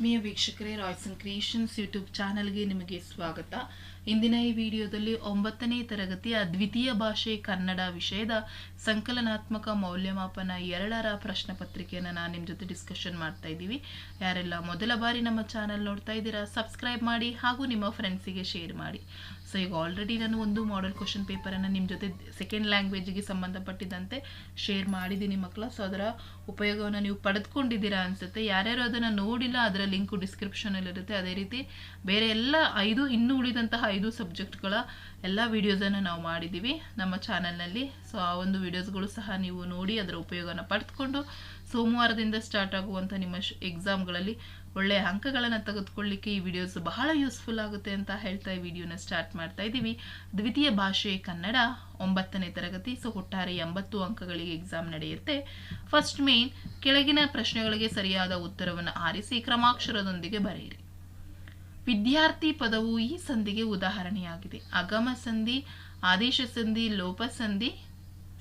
ಆತ್ಮೀಯ ವೀಕ್ಷಕರೇ, Royson creations YouTube ಚಾನಲ್ಗೆ ನಿಮಗೆ ಸ್ವಾಗತ. ಇಂದಿನ ಈ ವಿಡಿಯೋದಲ್ಲಿ ಒಂಬತ್ತನೇ ತರಗತಿಯ ದ್ವಿತೀಯ ಭಾಷೆ ಕನ್ನಡ ವಿಷಯದ ಸಂಕಲನಾತ್ಮಕ ಮೌಲ್ಯಮಾಪನ ಎರಡರ ಪ್ರಶ್ನೆ ಪತ್ರಿಕೆಯನ್ನು ನಾನು ನಿಮ್ಮ ಜೊತೆ ಡಿಸ್ಕಷನ್ ಮಾಡ್ತಾ ಇದ್ದೀವಿ. ಯಾರೆಲ್ಲ ಮೊದಲ ಬಾರಿ ನಮ್ಮ ಚಾನಲ್ ನೋಡ್ತಾ ಇದ್ದೀರಾ ಸಬ್ಸ್ಕ್ರೈಬ್ ಮಾಡಿ ಹಾಗೂ ನಿಮ್ಮ ಫ್ರೆಂಡ್ಸಿಗೆ ಶೇರ್ ಮಾಡಿ. ಸೊ ಈಗ ಆಲ್ರೆಡಿ ನಾನು ಒಂದು ಮಾಡೆಲ್ ಕ್ವಶನ್ ಪೇಪರನ್ನು ನಿಮ್ಮ ಜೊತೆ ಸೆಕೆಂಡ್ ಲ್ಯಾಂಗ್ವೇಜಿಗೆ ಸಂಬಂಧಪಟ್ಟಿದ್ದಂತೆ ಶೇರ್ ಮಾಡಿದ್ದೀನಿ ಮಕ್ಕಳ. ಸೊ ಅದರ ಉಪಯೋಗವನ್ನು ನೀವು ಪಡೆದುಕೊಂಡಿದ್ದೀರಾ ಅನಿಸುತ್ತೆ. ಯಾರ್ಯಾರು ಅದನ್ನು ನೋಡಿಲ್ಲ ಅದರ ಲಿಂಕು ಡಿಸ್ಕ್ರಿಪ್ಷನಲ್ಲಿರುತ್ತೆ ಅದೇ ರೀತಿ ಬೇರೆ ಎಲ್ಲ ಐದು, ಇನ್ನೂ ಉಳಿದಂತಹ ಐದು ಸಬ್ಜೆಕ್ಟ್ಗಳ ಎಲ್ಲ ವೀಡಿಯೋಸನ್ನು ನಾವು ಮಾಡಿದ್ದೀವಿ ನಮ್ಮ ಚಾನಲ್ನಲ್ಲಿ ಸೊ ಆ ಒಂದು ವೀಡಿಯೋಸ್ಗಳು ಸಹ ನೀವು ನೋಡಿ, ಅದರ ಉಪಯೋಗನ ಪಡೆದುಕೊಂಡು ಸೋಮವಾರದಿಂದ ಸ್ಟಾರ್ಟ್ ಆಗುವಂಥ ನಿಮ್ಮ ಎಕ್ಸಾಮ್ಗಳಲ್ಲಿ ಒಳ್ಳೆಯ ಅಂಕಗಳನ್ನು ತೆಗೆದುಕೊಳ್ಳಿಕ್ಕೆ ಈ ವಿಡಿಯೋಸ್ ಬಹಳ ಯೂಸ್ಫುಲ್ ಆಗುತ್ತೆ ಅಂತ ಹೇಳ್ತಾ ಈ ವಿಡಿಯೋನ ಸ್ಟಾರ್ಟ್ ಮಾಡ್ತಾ ಇದ್ದೀವಿ. ದ್ವಿತೀಯ ಭಾಷೆ ಕನ್ನಡ, ಒಂಬತ್ತನೇ ತರಗತಿ, ಸೊ ಒಟ್ಟಾರೆ ಎಂಬತ್ತು ಅಂಕಗಳಿಗೆ ಎಕ್ಸಾಮ್ ನಡೆಯುತ್ತೆ. ಫಸ್ಟ್ ಮೇನ್ ಕೆಳಗಿನ ಪ್ರಶ್ನೆಗಳಿಗೆ ಸರಿಯಾದ ಉತ್ತರವನ್ನು ಆರಿಸಿ ಕ್ರಮಾಕ್ಷರದೊಂದಿಗೆ ಬರೆಯಿರಿ. ವಿದ್ಯಾರ್ಥಿ ಪದವು ಈ ಸಂಧಿಗೆ ಉದಾಹರಣೆಯಾಗಿದೆ. ಅಗಮ ಸಂಧಿ, ಆದೇಶ ಸಂಧಿ, ಲೋಪ ಸಂಧಿ,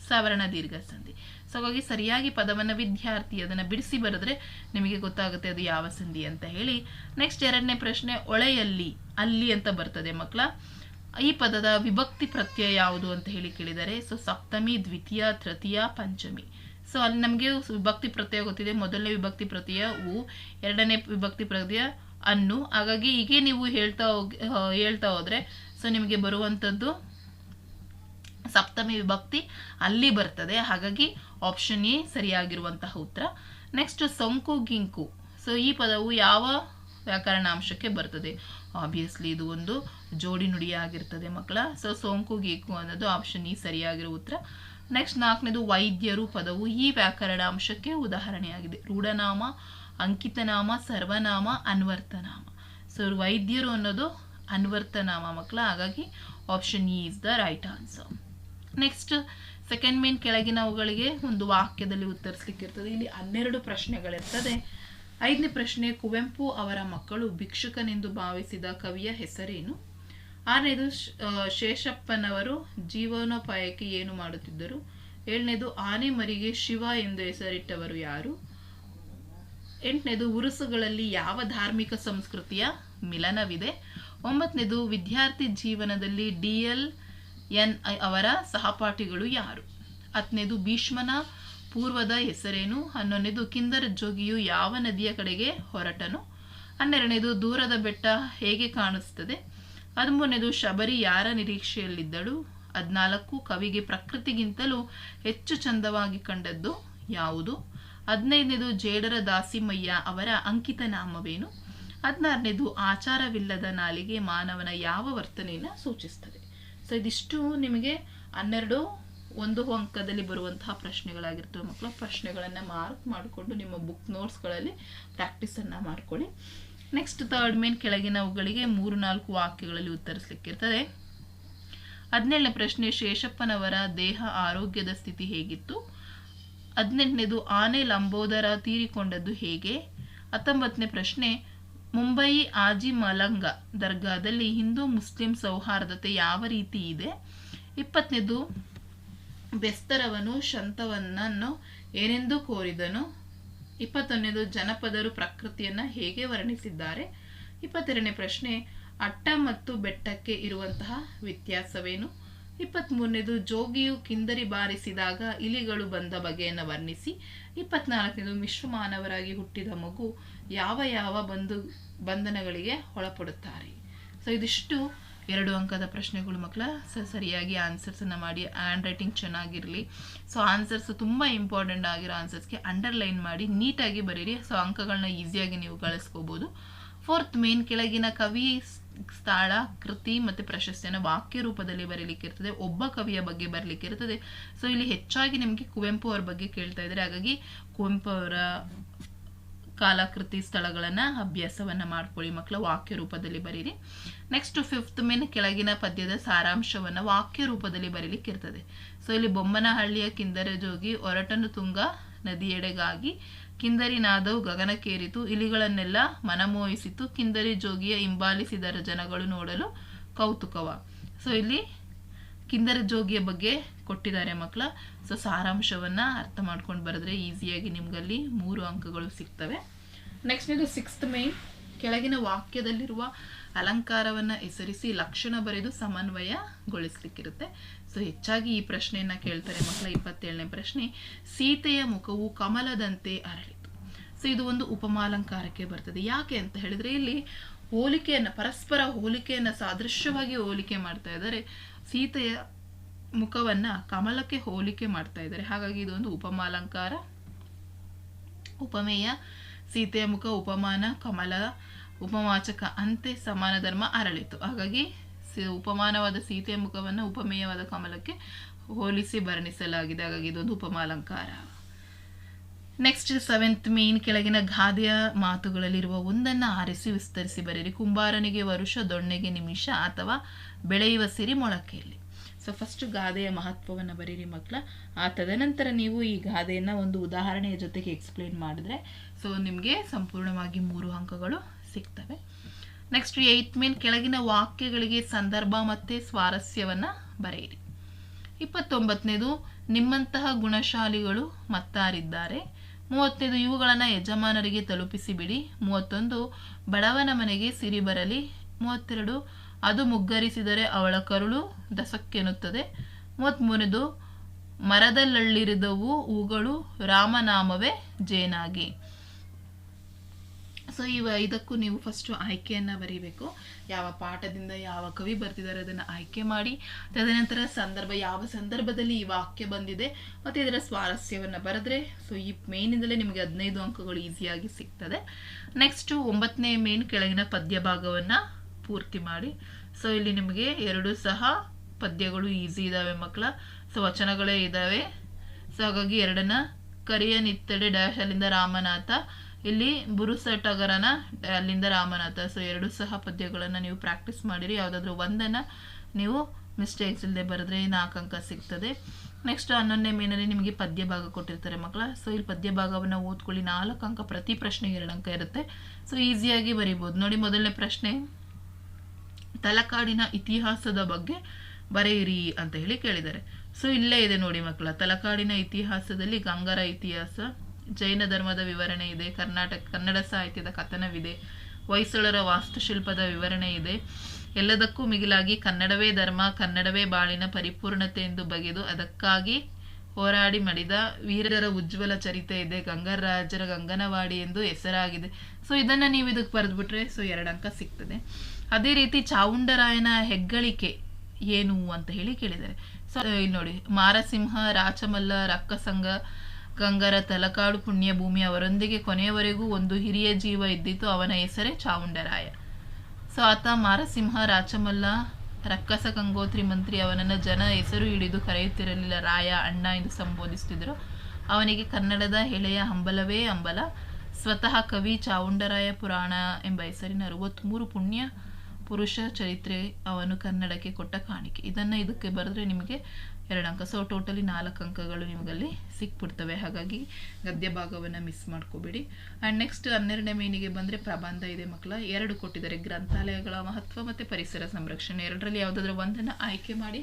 ಸವರ್ಣ ದೀರ್ಘ ಸಂಧಿ. ಸೊ ಹಾಗಾಗಿ ಸರಿಯಾಗಿ ಪದವನ್ನು ವಿದ್ಯಾರ್ಥಿ ಅದನ್ನು ಬಿಡಿಸಿ ಬರೆದ್ರೆ ನಿಮಗೆ ಗೊತ್ತಾಗುತ್ತೆ ಅದು ಯಾವ ಸಂಧಿ ಅಂತ ಹೇಳಿ. ನೆಕ್ಸ್ಟ್ ಎರಡನೇ ಪ್ರಶ್ನೆ, ಒಳೆಯಲ್ಲಿ, ಅಲ್ಲಿ ಅಂತ ಬರ್ತದೆ ಮಕ್ಕಳ. ಈ ಪದದ ವಿಭಕ್ತಿ ಪ್ರತ್ಯಯ ಯಾವುದು ಅಂತ ಹೇಳಿ ಕೇಳಿದರೆ, ಸೊ, ಸಪ್ತಮಿ, ದ್ವಿತೀಯ, ತೃತೀಯ, ಪಂಚಮಿ. ಸೊ ಅಲ್ಲಿ ನಮಗೆ ವಿಭಕ್ತಿ ಪ್ರತ್ಯಯ ಗೊತ್ತಿದೆ. ಮೊದಲನೇ ವಿಭಕ್ತಿ ಪ್ರತ್ಯಯ ಉ, ಎರಡನೇ ವಿಭಕ್ತಿ ಪ್ರತ್ಯಯ ಅನ್ನು. ಹಾಗಾಗಿ ಹೀಗೆ ನೀವು ಹೇಳ್ತಾ ಹೋಗಿ ಹೇಳ್ತಾ ಹೋದರೆ ಸೊ ನಿಮಗೆ ಬರುವಂಥದ್ದು ಸಪ್ತಮಿ ವಿಭಕ್ತಿ ಅಲ್ಲಿ ಬರ್ತದೆ. ಹಾಗಾಗಿ ಆಪ್ಷನ್ ಎ ಸರಿಯಾಗಿರುವಂತಹ ಉತ್ತರ. ನೆಕ್ಸ್ಟ್ ಸೋಂಕು, ಗಿಂಕು. ಸೊ ಈ ಪದವು ಯಾವ ವ್ಯಾಕರಣಾಂಶಕ್ಕೆ ಬರ್ತದೆ? ಆಬ್ವಿಯಸ್ಲಿ ಇದು ಒಂದು ಜೋಡಿ ನುಡಿಯಾಗಿರ್ತದೆ ಮಕ್ಕಳ. ಸೊ ಸೋಂಕು, ಗೀಕು ಅನ್ನೋದು ಆಪ್ಷನ್ ಇ ಸರಿಯಾಗಿರೋ ಉತ್ತರ. ನೆಕ್ಸ್ಟ್ ನಾಲ್ಕನೇದು ವೈದ್ಯರು ಪದವು ಈ ವ್ಯಾಕರಣಾಂಶಕ್ಕೆ ಉದಾಹರಣೆಯಾಗಿದೆ. ರೂಢನಾಮ, ಅಂಕಿತನಾಮ, ಸರ್ವನಾಮ, ಅನ್ವರ್ತನಾಮ. ಸೊ ವೈದ್ಯರು ಅನ್ನೋದು ಅನ್ವರ್ತನಾಮ ಮಕ್ಕಳ. ಹಾಗಾಗಿ option E is the right answer next second main ಕೆಳಗಿನವುಗಳಿಗೆ ಒಂದು ವಾಕ್ಯದಲ್ಲಿ ಉತ್ತರಿಸ್ಲಿಕ್ಕೆ ಇರ್ತದೆ ಇಲ್ಲಿ ಹನ್ನೆರಡು ಪ್ರಶ್ನೆಗಳಿರ್ತದೆ. ಐದನೇ ಪ್ರಶ್ನೆ, ಕುವೆಂಪು ಅವರ ಮಕ್ಕಳು ಭಿಕ್ಷುಕನೆಂದು ಭಾವಿಸಿದ ಕವಿಯ ಹೆಸರೇನು? ಆರನೇದು ಶೇಷಪ್ಪನವರು ಜೀವನೋಪಾಯಕ್ಕೆ ಏನು ಮಾಡುತ್ತಿದ್ದರು? ಏಳನೇದು, ಆನೆ ಮರಿಗೆ ಶಿವ ಎಂದು ಹೆಸರಿಟ್ಟವರು ಯಾರು? ಎಂಟನೇದು, ಉರುಸುಗಳಲ್ಲಿ ಯಾವ ಧಾರ್ಮಿಕ ಸಂಸ್ಕೃತಿಯ ಮಿಲನವಿದೆ? ಒಂಬತ್ತನೇದು, ವಿದ್ಯಾರ್ಥಿ ಜೀವನದಲ್ಲಿ ಡಿ ಎಲ್ ಎನ್ ಅವರ ಸಹಪಾಠಿಗಳು ಯಾರು? ಹತ್ತನೇದು ಭೀಷ್ಮನ, ಪೂರ್ವದ ಹೆಸರೇನು? ಹನ್ನೊಂದನೇದು ಕಿಂದರ ಜೋಗಿಯು ಯಾವ ನದಿಯ ಕಡೆಗೆ ಹೊರಟನು? ಹನ್ನೆರಡನೇದು ದೂರದ ಬೆಟ್ಟ ಹೇಗೆ ಕಾಣಿಸ್ತದೆ? ಹದಿಮೂರನೇದು ಶಬರಿ ಯಾರ ನಿರೀಕ್ಷೆಯಲ್ಲಿದ್ದಳು? ಹದಿನಾಲ್ಕು ಕವಿಗೆ ಪ್ರಕೃತಿಗಿಂತಲೂ ಹೆಚ್ಚು ಚಂದವಾಗಿ ಕಂಡದ್ದು ಯಾವುದು? ಹದಿನೈದನೇದು ಜೇಡರ ದಾಸಿಮಯ್ಯ ಅವರ ಅಂಕಿತ ನಾಮವೇನು? ಹದಿನಾರನೇದು ಆಚಾರವಿಲ್ಲದ ನಾಲಿಗೆ ಮಾನವನ ಯಾವ ವರ್ತನೆಯನ್ನು ಸೂಚಿಸ್ತದೆ? ಸೊ ಇದಿಷ್ಟು ನಿಮಗೆ ಹನ್ನೆರಡು ಒಂದು ಅಂಕದಲ್ಲಿ ಬರುವಂತಹ ಪ್ರಶ್ನೆಗಳಾಗಿರ್ತವೆ ಮಕ್ಕಳು. ಪ್ರಶ್ನೆಗಳನ್ನು ಮಾರ್ಕ್ ಮಾಡಿಕೊಂಡು ನಿಮ್ಮ ಬುಕ್ ನೋಟ್ಸ್ಗಳಲ್ಲಿ ಪ್ರಾಕ್ಟೀಸನ್ನು ಮಾಡ್ಕೊಳ್ಳಿ. ನೆಕ್ಸ್ಟ್ ತರ್ಡ್ ಮೇನ್ ಕೆಳಗಿನವುಗಳಿಗೆ ಮೂರು, ನಾಲ್ಕು ವಾಕ್ಯಗಳಲ್ಲಿ ಉತ್ತರಿಸಲಿಕ್ಕಿರ್ತದೆ. ಹದಿನೇಳನೇ ಪ್ರಶ್ನೆ, ಶೇಷಪ್ಪನವರ ದೇಹ ಆರೋಗ್ಯದ ಸ್ಥಿತಿ ಹೇಗಿತ್ತು? ಹದಿನೆಂಟನೇದು, ಆನೆ ಲಂಬೋದರ ತೀರಿಕೊಂಡದ್ದು ಹೇಗೆ? ಹತ್ತೊಂಬತ್ತನೇ ಪ್ರಶ್ನೆ ಮುಂಬೈ ಆಜಿ ಮಲಂಗ ದರ್ಗಾದಲ್ಲಿ ಹಿಂದೂ ಮುಸ್ಲಿಂ ಸೌಹಾರ್ದತೆ ಯಾವ ರೀತಿ ಇದೆ? ಇಪ್ಪತ್ತನೇದು, ಬೆಸ್ತರವನು ಶಂತವನ್ನನ್ನು ಏನೆಂದು ಕೋರಿದನು? ಇಪ್ಪತ್ತೊಂದನೇದು, ಜನಪದರು ಪ್ರಕೃತಿಯನ್ನು ಹೇಗೆ ವರ್ಣಿಸಿದ್ದಾರೆ? ಇಪ್ಪತ್ತೆರಡನೇ ಪ್ರಶ್ನೆ, ಅಟ್ಟ ಮತ್ತು ಬೆಟ್ಟಕ್ಕೆ ಇರುವಂತಹ ವ್ಯತ್ಯಾಸವೇನು? ಇಪ್ಪತ್ತ್ಮೂರನೇದು ಜೋಗಿಯು ಕಿಂದರಿ ಬಾರಿಸಿದಾಗ ಇಲಿಗಳು ಬಂದ ಬಗೆಯನ್ನು ವರ್ಣಿಸಿ, ಇಪ್ಪತ್ನಾಲ್ಕನೇದು ಮಿಶ್ರ ಮಾನವರಾಗಿ ಹುಟ್ಟಿದ ಮಗು ಯಾವ ಯಾವ ಬಂಧು ಬಂಧನಗಳಿಗೆ ಒಳಪಡುತ್ತಾರೆ? ಸೊ ಇದಿಷ್ಟು ಎರಡು ಅಂಕದ ಪ್ರಶ್ನೆಗಳು ಮಕ್ಕಳ. ಸೊ, ಸರಿಯಾಗಿ ಆನ್ಸರ್ಸನ್ನು ಮಾಡಿ ಹ್ಯಾಂಡ್ ರೈಟಿಂಗ್ ಚೆನ್ನಾಗಿರಲಿ. ಸೊ ಆನ್ಸರ್ಸ್ ತುಂಬ ಇಂಪಾರ್ಟೆಂಟ್ ಆಗಿರೋ ಆನ್ಸರ್ಸ್ಗೆ ಅಂಡರ್ಲೈನ್ ಮಾಡಿ, ನೀಟಾಗಿ ಬರೀರಿ. ಸೊ ಅಂಕಗಳನ್ನ ಈಸಿಯಾಗಿ ನೀವು ಗಳಿಸ್ಕೋಬೋದು ಫೋರ್ತ್ ಮೇನ್ ಕೆಳಗಿನ ಕವಿ ಸ್ಥಳ, ಕೃತಿ ಮತ್ತು ಪ್ರಶಸ್ತಿಯನ್ನು ವಾಕ್ಯ ರೂಪದಲ್ಲಿ ಬರೀಲಿಕ್ಕಿರ್ತದೆ, ಒಬ್ಬ ಕವಿಯ ಬಗ್ಗೆ ಬರಲಿಕ್ಕಿರ್ತದೆ. ಸೊ ಇಲ್ಲಿ ಹೆಚ್ಚಾಗಿ ನಿಮಗೆ ಕುವೆಂಪು ಅವ್ರ ಬಗ್ಗೆ ಕೇಳ್ತಾ ಇದ್ದಾರೆ. ಹಾಗಾಗಿ ಕುವೆಂಪು ಅವರ ಕಾಲಾಕೃತಿ ಸ್ಥಳಗಳನ್ನು, ಅಭ್ಯಾಸವನ್ನು ಮಾಡ್ಕೊಳ್ಳಿ ಮಕ್ಕಳ ವಾಕ್ಯ ರೂಪದಲ್ಲಿ ಬರೀರಿ. ನೆಕ್ಸ್ಟ್ ಫಿಫ್ತ್ ಮೇನ್ ಕೆಳಗಿನ ಪದ್ಯದ ಸಾರಾಂಶವನ್ನು ವಾಕ್ಯ ರೂಪದಲ್ಲಿ ಬರೀಲಿಕ್ಕಿರ್ತದೆ. ಸೊ ಇಲ್ಲಿ ಬೊಮ್ಮನಹಳ್ಳಿಯ ಕಿಂದರ ಜೋಗಿ ಒರಟನ್ನು ತುಂಗ ನದಿಯೆಡೆಗಾಗಿ ಕಿಂದರಿ ನಾದವು ಗಗನಕ್ಕೇರಿತು, ಇಲಿಗಳನ್ನೆಲ್ಲ ಮನಮೋಹಿಸಿತು. ಕಿಂದರಿ ಜೋಗಿಯ ಹಿಂಬಾಲಿಸಿದರ ಜನಗಳು ನೋಡಲು ಕೌತುಕವ. ಸೊ ಇಲ್ಲಿ ಕಿಂದರಿ ಜೋಗಿಯ ಬಗ್ಗೆ ಕೊಟ್ಟಿದ್ದಾರೆ ಮಕ್ಕಳ. ಸೊ ಸಾರಾಂಶವನ್ನು ಅರ್ಥ ಮಾಡ್ಕೊಂಡು ಬರೆದ್ರೆ ಈಸಿಯಾಗಿ ನಿಮ್ಗಲ್ಲಿ ಮೂರು ಅಂಕಗಳು ಸಿಗ್ತವೆ. ನೆಕ್ಸ್ಟ್ ಇದು ಸಿಕ್ಸ್ತ್ ಮೇನ್ ಕೆಳಗಿನ ವಾಕ್ಯದಲ್ಲಿರುವ ಅಲಂಕಾರವನ್ನು ಹೆಸರಿಸಿ ಲಕ್ಷಣ ಬರೆದು ಸಮನ್ವಯಗೊಳಿಸ್ಲಿಕ್ಕಿರುತ್ತೆ. ಸೊ ಹೆಚ್ಚಾಗಿ ಈ ಪ್ರಶ್ನೆಯನ್ನ ಕೇಳ್ತಾರೆ ಮಕ್ಕಳ ಇಪ್ಪತ್ತೇಳನೇ ಪ್ರಶ್ನೆ, ಸೀತೆಯ ಮುಖವು ಕಮಲದಂತೆ ಅರಳಿತು. ಸೊ ಇದು ಒಂದು ಉಪಮಾಲಂಕಾರಕ್ಕೆ ಬರ್ತದೆ. ಯಾಕೆ ಅಂತ ಹೇಳಿದ್ರೆ ಇಲ್ಲಿ ಹೋಲಿಕೆಯನ್ನು, ಪರಸ್ಪರ ಹೋಲಿಕೆಯನ್ನು ಸಾದೃಶ್ಯವಾಗಿ ಹೋಲಿಕೆ ಮಾಡ್ತಾ ಇದ್ದಾರೆ. ಸೀತೆಯ ಮುಖವನ್ನ ಕಮಲಕ್ಕೆ ಹೋಲಿಕೆ ಮಾಡ್ತಾ ಇದ್ದಾರೆ. ಹಾಗಾಗಿ ಇದೊಂದು ಉಪಮಾಲಂಕಾರ, ಉಪಮೇಯ, ಸೀತೆಯ ಮುಖ ಉಪಮಾನ, ಕಮಲ, ಉಪಮಾಚಕ, ಅಂತೆ ಸಮಾನ ಧರ್ಮ ಅರಳಿತು. ಹಾಗಾಗಿ ಉಪಮಾನವಾದ ಸೀತೆಯ ಮುಖವನ್ನು ಉಪಮೇಯವಾದ ಕಮಲಕ್ಕೆ ಹೋಲಿಸಿ ವರ್ಣಿಸಲಾಗಿದೆ. ಹಾಗಾಗಿ ಇದೊಂದು ಉಪಮಾಲಂಕಾರ. ನೆಕ್ಸ್ಟ್ ಸೆವೆಂತ್ ಮೇನ್ ಕೆಳಗಿನ ಗಾದೆಯ ಮಾತುಗಳಲ್ಲಿರುವ ಒಂದನ್ನು ಆರಿಸಿ ವಿಸ್ತರಿಸಿ ಬರೀರಿ ಕುಂಬಾರನಿಗೆ ವರುಷ, ದೊಣ್ಣೆಗೆ ನಿಮಿಷ ಅಥವಾ ಬೆಳೆಯುವ ಸಿರಿ ಮೊಳಕೆಯಲ್ಲಿ. ಸೊ ಫಸ್ಟ್ ಗಾದೆಯ ಮಹತ್ವವನ್ನು ಬರೀರಿ ಮಕ್ಕಳ. ಆ ತದನಂತರ ನೀವು ಈ ಗಾದೆಯನ್ನು ಒಂದು ಉದಾಹರಣೆಯ ಜೊತೆಗೆ ಎಕ್ಸ್ಪ್ಲೇನ್ ಮಾಡಿದ್ರೆ ಸೊ ನಿಮಗೆ ಸಂಪೂರ್ಣವಾಗಿ ಮೂರು ಅಂಕಗಳು ಸಿಗ್ತವೆ. ನೆಕ್ಸ್ಟ್ ಏಯ್ತ್ ಮೇನ್ ಕೆಳಗಿನ ವಾಕ್ಯಗಳಿಗೆ ಸಂದರ್ಭ ಮತ್ತು ಸ್ವಾರಸ್ಯವನ್ನು ಬರೆಯಿರಿ. ಇಪ್ಪತ್ತೊಂಬತ್ತನೇದು, ನಿಮ್ಮಂತಹ ಗುಣಶಾಲಿಗಳು ಮತ್ತಾರಿದ್ದಾರೆ. ಮೂವತ್ತೈದು, ಇವುಗಳನ್ನು ಯಜಮಾನರಿಗೆ ತಲುಪಿಸಿ ಬಿಡಿ ಮೂವತ್ತೊಂದು, ಬಡವನ ಮನೆಗೆ ಸಿರಿ ಬರಲಿ ಮೂವತ್ತೆರಡು, ಅದು ಮುಗ್ಗರಿಸಿದರೆ ಅವಳ ಕರುಳು ದಸಕ್ಕೆನ್ನುತ್ತದೆ. ಮೂವತ್ತ್ಮೂರನೇದು, ಮರದಲ್ಲಳ್ಳಿರಿದವು ಹೂಗಳು ರಾಮನಾಮವೇ ಜೇನಾಗಿ. ಸೊ ಇವ ಇದಕ್ಕೂ ನೀವು ಫಸ್ಟು ಆಯ್ಕೆಯನ್ನು ಬರೀಬೇಕು. ಯಾವ ಪಾಠದಿಂದ ಯಾವ ಕವಿ ಬರ್ತಿದ್ದಾರೆ ಅದನ್ನು ಆಯ್ಕೆ ಮಾಡಿ, ತದನಂತರ ಸಂದರ್ಭ ಯಾವ ಸಂದರ್ಭದಲ್ಲಿ ಈ ವಾಕ್ಯ ಬಂದಿದೆ ಮತ್ತು ಇದರ ಸ್ವಾರಸ್ಯವನ್ನು ಬರೆದ್ರೆ. ಸೊ ಈ ಮೇನಿಂದಲೇ ನಿಮಗೆ ಹದಿನೈದು ಅಂಕಗಳು ಈಸಿಯಾಗಿ ಸಿಗ್ತದೆ. ನೆಕ್ಸ್ಟು ಒಂಬತ್ತನೇ ಮೇನ್ ಕೆಳಗಿನ ಪದ್ಯ ಭಾಗವನ್ನು ಪೂರ್ತಿ ಮಾಡಿ. ಸೊ ಇಲ್ಲಿ ನಿಮಗೆ ಎರಡು ಸಹ ಪದ್ಯಗಳು ಈಸಿ ಇದ್ದಾವೆ ಮಕ್ಕಳ ಸೊ ವಚನಗಳೇ ಇದ್ದಾವೆ ಸೊ ಹಾಗಾಗಿ ಎರಡನ್ನ ಕರಿಯ ನಿತ್ತಡೆ ಡ್ಯಾಶ್ ಅಲ್ಲಿಂದ ರಾಮನಾಥ. ಇಲ್ಲಿ ಬುರುಸ ಟಗರನ ಅಲ್ಲಿಂದ ರಾಮನಾಥ. ಸೊ ಎರಡು ಸಹ ಪದ್ಯಗಳನ್ನು ನೀವು ಪ್ರಾಕ್ಟೀಸ್ ಮಾಡಿರಿ. ಯಾವುದಾದ್ರೂ ಒಂದನ್ನು ನೀವು ಮಿಸ್ಟೇಕ್ಸ್ ಇಲ್ಲದೆ ಬರೆದ್ರೆ ನಾಲ್ಕು ಅಂಕ ಸಿಗ್ತದೆ. ನೆಕ್ಸ್ಟ್ ಹನ್ನೊಂದನೇ ಮೇನಲ್ಲಿ ನಿಮಗೆ ಪದ್ಯ ಭಾಗ ಕೊಟ್ಟಿರ್ತಾರೆ ಮಕ್ಕಳ. ಸೊ ಇಲ್ಲಿ ಪದ್ಯ ಭಾಗವನ್ನು ಓದ್ಕೊಳ್ಳಿ. ನಾಲ್ಕು ಅಂಕ ಪ್ರತಿ ಪ್ರಶ್ನೆಗೆ ಎರಡು ಅಂಕ ಇರುತ್ತೆ. ಸೊ ಈಸಿಯಾಗಿ ಬರಿಬೋದು. ನೋಡಿ ಮೊದಲನೇ ಪ್ರಶ್ನೆ. ತಲಕಾಡಿನ ಇತಿಹಾಸದ ಬಗ್ಗೆ ಬರೆಯಿರಿ ಅಂತ ಹೇಳಿ ಕೇಳಿದ್ದಾರೆ. ಸೊ ಇಲ್ಲೇ ಇದೆ ನೋಡಿ ಮಕ್ಕಳ. ತಲಕಾಡಿನ ಇತಿಹಾಸದಲ್ಲಿ ಗಂಗರ ಇತಿಹಾಸ. ಜೈನ ಧರ್ಮದ ವಿವರಣೆ ಇದೆ, ಕರ್ನಾಟಕ, ಕನ್ನಡ ಸಾಹಿತ್ಯದ ಕಥನವಿದೆ, ಹೊಯ್ಸಳರ ವಾಸ್ತುಶಿಲ್ಪದ ವಿವರಣೆ ಇದೆ. ಎಲ್ಲದಕ್ಕೂ ಮಿಗಿಲಾಗಿ ಕನ್ನಡವೇ ಧರ್ಮ, ಕನ್ನಡವೇ ಬಾಳಿನ ಪರಿಪೂರ್ಣತೆ ಎಂದು ಬಗೆದು ಅದಕ್ಕಾಗಿ ಹೋರಾಡಿ ಮಡಿದ ವೀರರ ಉಜ್ವಲ ಚರಿತೆ ಇದೆ. ಗಂಗರಾಜರ ಗಂಗನವಾಡಿ ಎಂದು ಹೆಸರಾಗಿದೆ. ಸೊ ಇದನ್ನ ನೀವು ಇದಕ್ಕೆ ಬರೆದ್ಬಿಟ್ರೆ ಸೊ ಎರಡು ಅಂಕ ಸಿಗ್ತದೆ. ಅದೇ ರೀತಿ ಚಾವುಂಡರಾಯನ ಹೆಗ್ಗಳಿಕೆ ಏನು ಅಂತ ಹೇಳಿ ಕೇಳಿದ್ದಾರೆ. ಸೊ ಇಲ್ಲಿ ನೋಡಿ, ಮಾರಸಿಂಹ, ರಾಚಮಲ್ಲ, ರಕ್ಕಸಂಗ ಗಂಗರ ತಲಕಾಡು ಪುಣ್ಯ ಭೂಮಿ ಅವರೊಂದಿಗೆ ಕೊನೆಯವರೆಗೂ ಒಂದು ಹಿರಿಯ ಜೀವ ಇದ್ದಿತ್ತು ಅವನ ಹೆಸರೇ ಚಾವುಂಡರಾಯ ಸೊ ಆತ ಮಾರಸಿಂಹ ರಾಚಮಲ್ಲ, ರಕ್ಕಸ ಗಂಗೋತ್ರಿ ಮಂತ್ರಿ ಅವನನ್ನು ಜನ ಹೆಸರು ಹಿಡಿದು ಕರೆಯುತ್ತಿರಲಿಲ್ಲ. ರಾಯ, ಅಣ್ಣ ಎಂದು ಸಂಬೋಧಿಸುತ್ತಿದ್ದರು. ಅವನಿಗೆ ಕನ್ನಡದ ಹೆಳೆಯ ಹಂಬಲವೇ ಹಂಬಲ. ಸ್ವತಃ ಕವಿ ಚಾವುಂಡರಾಯ ಪುರಾಣ ಎಂಬ ಹೆಸರಿನ ಅರವತ್ತ್ಮೂರು ಪುಣ್ಯ ಪುರುಷ ಚರಿತ್ರೆ ಅವನು ಕನ್ನಡಕ್ಕೆ ಕೊಟ್ಟ ಕಾಣಿಕೆ. ಇದನ್ನು ಇದಕ್ಕೆ ಬರೆದ್ರೆ ನಿಮಗೆ ಎರಡು ಅಂಕ. ಸೊ ಟೋಟಲಿ ನಾಲ್ಕು ಅಂಕಗಳು ನಿಮಗಲ್ಲಿ ಸಿಕ್ಬಿಡ್ತವೆ. ಹಾಗಾಗಿ ಗದ್ಯ ಭಾಗವನ್ನು ಮಿಸ್ ಮಾಡ್ಕೋಬೇಡಿ. ಆ್ಯಂಡ್ ನೆಕ್ಸ್ಟ್ ಹನ್ನೆರಡನೇ ಮೇನಿಗೆ ಬಂದರೆ ಪ್ರಬಂಧ ಇದೆ ಮಕ್ಕಳ. ಎರಡು ಕೊಟ್ಟಿದ್ದಾರೆ. ಗ್ರಂಥಾಲಯಗಳ ಮಹತ್ವ ಮತ್ತು ಪರಿಸರ ಸಂರಕ್ಷಣೆ. ಎರಡರಲ್ಲಿ ಯಾವುದಾದ್ರೂ ಒಂದನ್ನು ಆಯ್ಕೆ ಮಾಡಿ.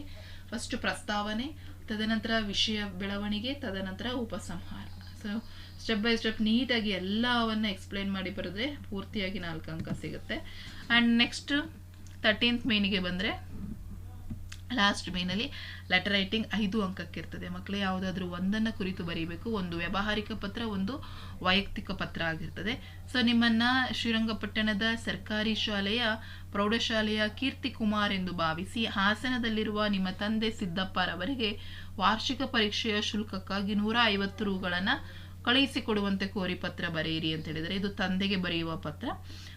ಫಸ್ಟ್ ಪ್ರಸ್ತಾವನೆ, ತದನಂತರ ವಿಷಯ ಬೆಳವಣಿಗೆ, ತದನಂತರ ಉಪಸಂಹಾರ. ಸೊ ಸ್ಟೆಪ್ ಬೈ ಸ್ಟೆಪ್ ನೀಟಾಗಿ ಎಲ್ಲವನ್ನು ಎಕ್ಸ್ಪ್ಲೈನ್ ಮಾಡಿ ಬರೆದ್ರೆ ಪೂರ್ತಿಯಾಗಿ ನಾಲ್ಕು ಅಂಕ ಸಿಗುತ್ತೆ. ಆ್ಯಂಡ್ ನೆಕ್ಸ್ಟ್ ತರ್ಟೀನ್ತ್ ಮೇನಿಗೆ ಬಂದರೆ ಲಾಸ್ಟ್ ಮೇನಲ್ಲಿ ಲೆಟರ್ ರೈಟಿಂಗ್ ಐದು ಅಂಕಕ್ಕೆ ಇರ್ತದೆ ಮಕ್ಕಳು ಯಾವುದಾದ್ರೂ ಒಂದನ್ನು ಕುರಿತು ಬರೀಬೇಕು, ಒಂದು ವ್ಯಾವಹಾರಿಕ ಪತ್ರ, ಒಂದು ವೈಯಕ್ತಿಕ ಪತ್ರ ಆಗಿರ್ತದೆ. ಸೊ ನಿಮ್ಮನ್ನು ಶ್ರೀರಂಗಪಟ್ಟಣದ ಸರ್ಕಾರಿ ಶಾಲೆಯ ಪ್ರೌಢಶಾಲೆಯ ಕೀರ್ತಿ ಕುಮಾರ್ ಎಂದು ಭಾವಿಸಿ ಹಾಸನದಲ್ಲಿರುವ ನಿಮ್ಮ ತಂದೆ ಸಿದ್ದಪ್ಪರವರಿಗೆ ವಾರ್ಷಿಕ ಪರೀಕ್ಷೆಯ ಶುಲ್ಕಕ್ಕಾಗಿ ನೂರ ಐವತ್ತು ರೂಗಳನ್ನು ಕಳುಹಿಸಿಕೊಡುವಂತೆ ಕೋರಿ ಪತ್ರ ಬರೆಯಿರಿ ಅಂತ ಹೇಳಿದರೆ ಇದು ತಂದೆಗೆ ಬರೆಯುವ ಪತ್ರ.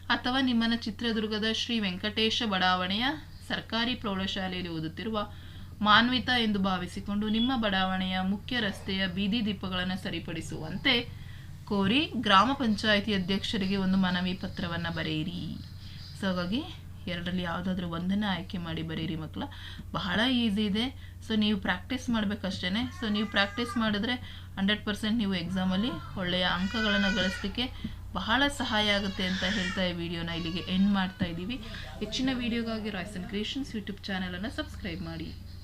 ಅಥವಾ ನಿಮ್ಮನ್ನು ಚಿತ್ರದುರ್ಗದ ಶ್ರೀ ವೆಂಕಟೇಶ ಬಡಾವಣೆಯ ಸರ್ಕಾರಿ ಪ್ರೌಢಶಾಲೆಯಲ್ಲಿ ಓದುತ್ತಿರುವ ಮಾನ್ವಿತ ಎಂದು ಭಾವಿಸಿಕೊಂಡು ನಿಮ್ಮ ಬಡಾವಣೆಯ ಮುಖ್ಯ ರಸ್ತೆಯ ಬೀದಿ ದೀಪಗಳನ್ನು ಸರಿಪಡಿಸುವಂತೆ ಕೋರಿ ಗ್ರಾಮ ಪಂಚಾಯಿತಿ ಅಧ್ಯಕ್ಷರಿಗೆ ಒಂದು ಮನವಿ ಪತ್ರವನ್ನು ಬರೆಯಿರಿ. ಸೊ, ಹಾಗಾಗಿ ಎರಡರಲ್ಲಿ ಯಾವುದಾದ್ರೂ ಒಂದನ್ನು ಆಯ್ಕೆ ಮಾಡಿ ಬರೀರಿ ಮಕ್ಕಳ ಬಹಳ ಈಸಿ ಇದೆ. ಸೊ ನೀವು ಪ್ರಾಕ್ಟೀಸ್ ಮಾಡಬೇಕಷ್ಟೇ ಸೊ ನೀವು ಪ್ರಾಕ್ಟೀಸ್ ಮಾಡಿದ್ರೆ ಹಂಡ್ರೆಡ್ ಪರ್ಸೆಂಟ್ ನೀವು ಎಕ್ಸಾಮಲ್ಲಿ ಒಳ್ಳೆಯ ಅಂಕಗಳನ್ನು ಗಳಿಸಲಿಕ್ಕೆ ಬಹಳ ಸಹಾಯ ಆಗುತ್ತೆ ಅಂತ ಹೇಳ್ತಾ ಈ ವಿಡಿಯೋನ ಇಲ್ಲಿಗೆ ಎಂಡ್ ಮಾಡ್ತಾ ಇದ್ದೀವಿ. ಹೆಚ್ಚಿನ ವೀಡಿಯೋಗಾಗಿ ರಾಯ್ಸನ್ ಕ್ರಿಯೇಷನ್ಸ್ ಯೂಟ್ಯೂಬ್ ಚಾನಲನ್ನು ಸಬ್ಸ್ಕ್ರೈಬ್ ಮಾಡಿ.